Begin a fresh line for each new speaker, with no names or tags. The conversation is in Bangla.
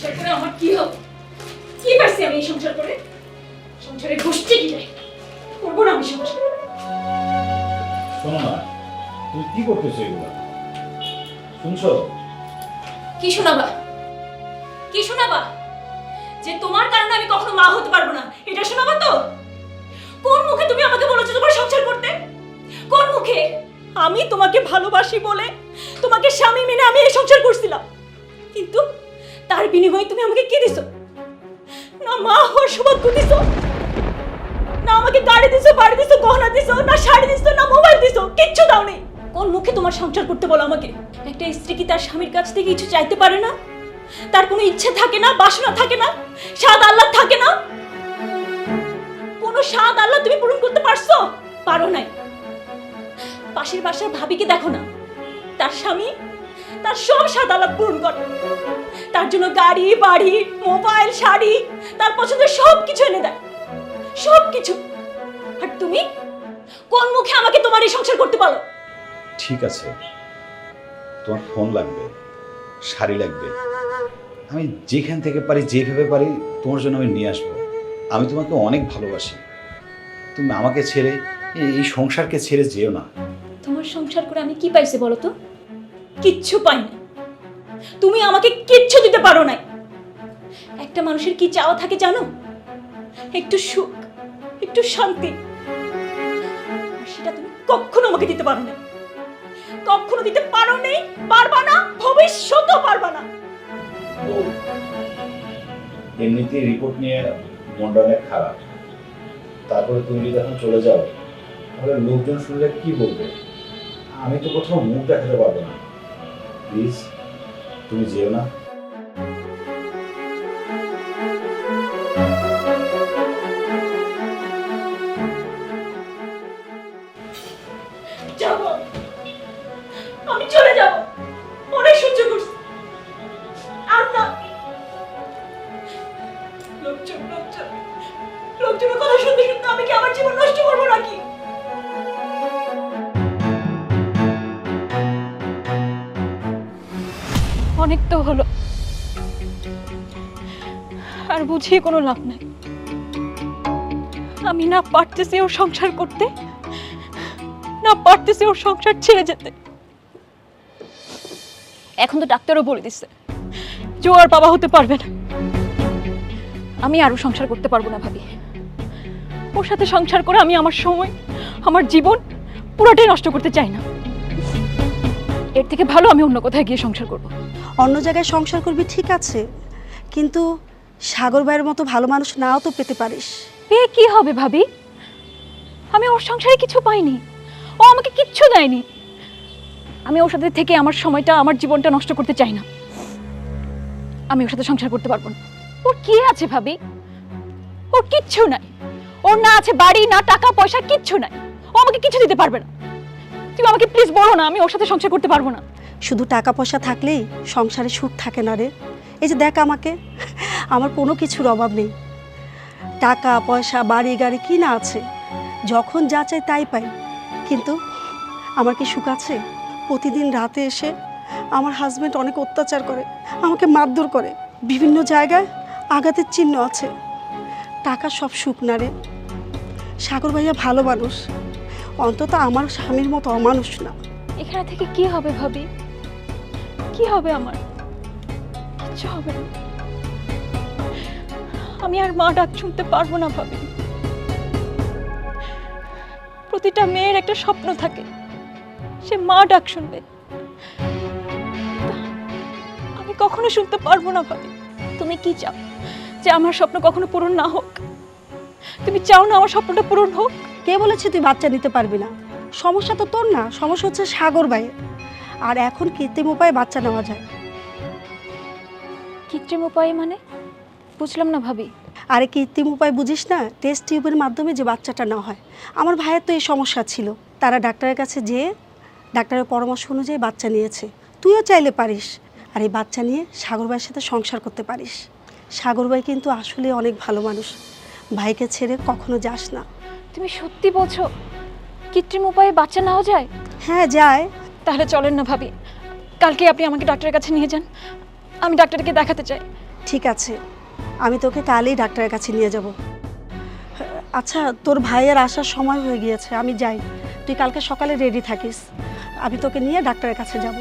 সংসার করে আমার কি হবে? কি পারছি আমি এই সংসার করে? সংসারে গোষ্ঠী কি নাই? করব না আমি সংসার।
শোনো না তুমি কি করতেছো এগুলো? শুনছো?
কি শোনাবা? কি শোনাবা? যে তোমার কারণে আমি কখনো মা হতে পারব না। এটা শোনাবা তো? কোন মুখে তুমি আমাকে বলেছ তোমার সংসার করতে? কোন মুখে? আমি তোমাকে ভালোবাসি বলে তোমাকে স্বামী মেনে আমি এই সংসার করছিলাম। কিন্তু তার বিনিময়ে তুমি আমাকে কি দিছো? না মা হওয়ার সৌভাগ্য দিছো? না আমাকে গাড়ি দিছো, বাড়ি দিছো, গহনা দিছো, না শাড়ি দিছো, না মোবাইল দিছো, কিচ্ছু দাও নেই। কোন মুখে তোমার সংসার করতে বলো আমাকে? একটা স্ত্রী কি তার স্বামীর কাছ থেকে কিছু চাইতে পারে না? তার কোনো ইচ্ছে থাকে না, বাসনা থাকে না, স্বাদ আল্লাহ থাকে না? কোনো স্বাদ আল্লাহ তুমি পূরণ করতে পারছ? পারো নাই। পাশের বাসার ভাবিকে দেখো না। তার স্বামী তার সব আল্লাহ পূরণ করে। তার জন্য গাড়ি বাড়ি মোবাইল শাড়ি তার পছন্দের সব কিছু এনে দেয়। সব কিছু আর তুমি? কোন মুখে আমাকে তোমার এই সংসার করতে পারো
ঠিক আছে। তোমার ফোন লাগবে শাড়ি লাগবে। আমি যেখান থেকে পারি যেভাবে পারি তোমার জন্য আমি নিয়ে আসব। আমি তোমাকে অনেক ভালোবাসি। তুমি আমাকে ছেড়ে এই- এই সংসারকে ছেড়ে যেও না।
তোমার সংসার করে আমি কি পাইছি বলো তো? কিচ্ছু পাইনি। তুমি আমাকে কিচ্ছু দিতে পারো নাই। একটা মানুষের কি চাওয়া থাকে জানো? একটু সুখ, একটু শান্তি। সেটা তুমি কখনো আমাকে দিতে পারো না কখনো দিতে পারো নেই, পারবা না, ভবিষ্যতেও পারবা না।
এমনিতে রিপোর্ট নিয়ে অনেক খারাপ। তারপরে তুমি যদি এখন চলে যাও, তাহলে লোকজন শুনলে কি বলবে? আমি তো কোথাও মুখ দেখাতে পারব না। প্লিজ তুমি যেও না।
আমি চলে যাব। অনেক তো হলো। আর বুঝিয়ে কোনো লাভ নাই। আমি না পারতেছি ওর সংসার করতে, না পারতেছি ওর সংসার ছেড়ে যেতে। এখন তো ডাক্তারও বলে দিচ্ছে যে আর বাবা হতে পারবে না। আমি আরও সংসার করতে পারব না ভাবি। ওর সাথে সংসার করে আমি আমার সময়, আমার জীবন পুরোটাই নষ্ট করতে চাই না। এর থেকে ভালো আমি অন্য কোথায় গিয়ে সংসার করব।
অন্য জায়গায় সংসার করবি, ঠিক আছে। কিন্তু সাগর ভাইয়ের মতো ভালো মানুষ নাও তো পেতে পারিস।
পেয়ে কি হবে ভাবি? আমি ওর সংসারে কিছু পাইনি। ও আমাকে কিচ্ছু দেয়নি। আমি ওর সাথে থেকে আমার সময়টা, আমার জীবনটা নষ্ট করতে চাই না। আমি ওর সাথে সংসার করতে পারব না। ওর কি আছে ভাবি? ওর কিচ্ছু নাই। ওর না আছে বাড়ি, না টাকা, পয়সা, কিচ্ছু নাই। ও আমাকে কিছু দিতে পারবে না। তুমি আমাকে প্লিজ বলো না, আমি ওর সাথে সংসার করতে পারব না।
শুধু টাকা পয়সা থাকলেই সংসারে সুখ থাকে না রে। এই যে দেখ আমাকে, আমার কোনো কিছুর অভাব নেই। টাকা, পয়সা, বাড়ি, গাড়ি কি না আছে, যখন যা চাই তাই পাই। কিন্তু আমার কি সুখ আছে? প্রতিদিন রাতে এসে আমার হাজব্যান্ড অনেক অত্যাচার করে, আমাকে মারধর করে। বিভিন্ন জায়গায় আঘাতের চিহ্ন আছে। টাকা সব সুখ না রে। সাগর ভাইয়া ভালো মানুষ। অন্তত আমার স্বামীর মতো অমানুষ না।
এখানে থেকে কি হবে ভাবি? কি হবে আমার? কিচ্ছু হবে না। আমি আর মা ডাক শুনতে পারব না ভাবি। প্রতিটা মেয়ের একটা স্বপ্ন থাকে। সে মা ডাক শুনবে। আমি কখনো শুনতে পারব না ভাবি। তুমি কি চাও যে আমার স্বপ্ন কখনো পূরণ না হোক? তুমি চাও না আমার স্বপ্নটা পূরণ হোক?
কে বলেছে তুই বাচ্চা নিতে পারবি না? সমস্যা তো তোর না। সমস্যা হচ্ছে সাগর ভাইয়ের। আর এখন কৃত্রিম উপায়ে বাচ্চা নেওয়া যায়।
কৃত্রিম উপায়ে মানে? বুঝলাম না ভাবি।
আরে কৃত্রিম উপায় বুঝিস না টেস্ট টিউবের মাধ্যমে যে বাচ্চাটা না হয়। আমার ভাইয়ের তো এই সমস্যা ছিল। তারা ডাক্তারের কাছে যেয়ে ডাক্তারের পরামর্শ অনুযায়ী বাচ্চা নিয়েছে। তুইও চাইলে পারিস। আর এই বাচ্চা নিয়ে সাগর ভাইয়ের সাথে সংসার করতে পারিস। সাগর ভাই কিন্তু আসলে অনেক ভালো মানুষ। ভাইকে ছেড়ে কখনো যাস না।
তুমি সত্যি বলছো কৃত্রিম উপায়ে বাচ্চা নেওয়া যায়?
হ্যাঁ যায়।
তাহলে চলেন না ভাবি। কালকে আপনি আমাকে ডাক্তারের কাছে নিয়ে যান। আমি ডাক্তারকে দেখাতে চাই।
ঠিক আছে। আমি তোকে কালই ডাক্তারের কাছে নিয়ে যাব। আচ্ছা তোর ভাইয়ের আসার সময় হয়ে গিয়েছে। আমি যাই। তুই কালকে সকালে রেডি থাকিস। আমি তোকে নিয়ে ডাক্তারের কাছে যাব।